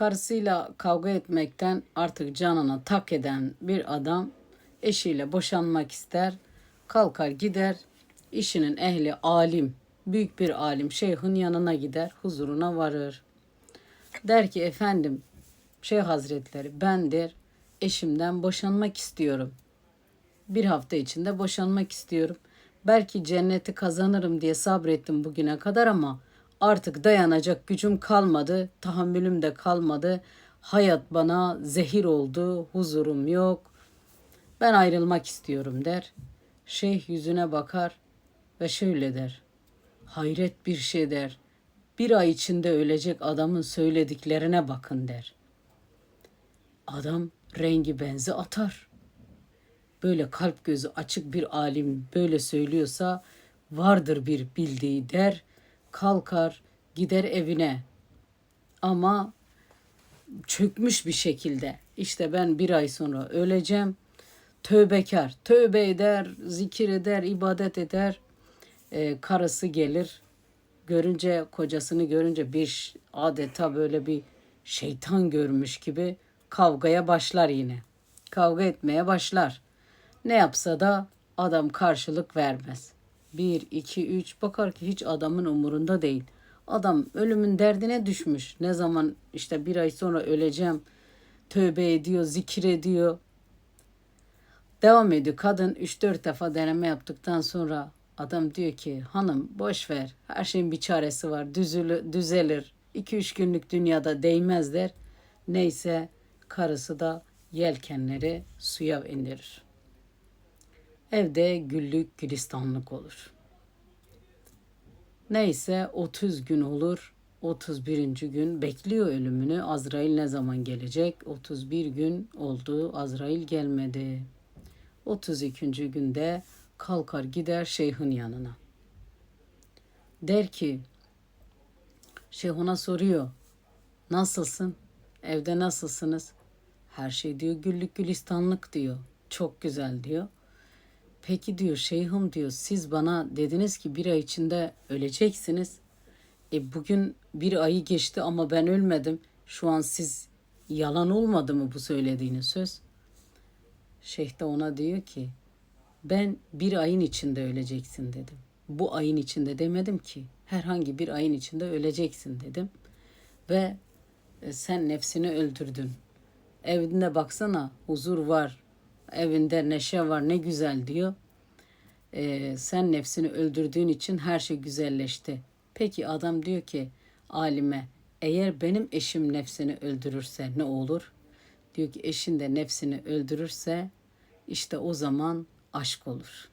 Karısıyla kavga etmekten artık canına tak eden bir adam eşiyle boşanmak ister. Kalkar gider işinin ehli alim, büyük bir alim şeyhin yanına gider, huzuruna varır. Der ki efendim Şeyh Hazretleri ben der eşimden boşanmak istiyorum. Bir hafta içinde boşanmak istiyorum. Belki cenneti kazanırım diye sabrettim bugüne kadar ama artık dayanacak gücüm kalmadı, tahammülüm de kalmadı. Hayat bana zehir oldu, huzurum yok. Ben ayrılmak istiyorum der. Şeyh yüzüne bakar ve şöyle der. Hayret bir şey der. Bir ay içinde ölecek adamın söylediklerine bakın der. Adam rengi benzi atar. Böyle kalp gözü açık bir alim böyle söylüyorsa vardır bir bildiği der. Kalkar gider evine. Ama çökmüş bir şekilde. İşte ben bir ay sonra öleceğim. Tövbekar. Tövbe eder, zikir eder, ibadet eder. Ee, karısı gelir. Görünce kocasını görünce bir adeta böyle bir şeytan görmüş gibi kavgaya başlar yine. Kavga etmeye başlar. Ne yapsa da adam karşılık vermez. Bir, iki, üç bakar ki hiç adamın umurunda değil. Adam ölümün derdine düşmüş. Ne zaman işte bir ay sonra öleceğim. Tövbe ediyor, zikir ediyor. Devam ediyor. Kadın 3-4 defa deneme yaptıktan sonra adam diyor ki hanım boş ver. Her şeyin bir çaresi var. Düzülü, düzelir. 2-3 günlük dünyada değmez der. Neyse karısı da yelkenleri suya indirir. Evde güllük gülistanlık olur. Neyse 30 gün olur. 31. gün bekliyor ölümünü. Azrail ne zaman gelecek? 31 gün oldu. Azrail gelmedi. 32. günde kalkar gider şeyhin yanına. Der ki şeyh ona soruyor. Nasılsın? Evde nasılsınız? Her şey diyor güllük gülistanlık diyor. Çok güzel diyor. Peki diyor şeyhim diyor siz bana dediniz ki bir ay içinde öleceksiniz. E bugün bir ayı geçti ama ben ölmedim. Şu an siz yalan olmadı mı bu söylediğiniz söz? Şeyh de ona diyor ki ben bir ayın içinde öleceksin dedim. Bu ayın içinde demedim ki herhangi bir ayın içinde öleceksin dedim. Ve e, sen nefsini öldürdün. Evinde baksana huzur var. Evinde neşe var ne güzel diyor. E, sen nefsini öldürdüğün için her şey güzelleşti. Peki adam diyor ki alime eğer benim eşim nefsini öldürürse ne olur? Diyor ki eşin de nefsini öldürürse işte o zaman aşk olur.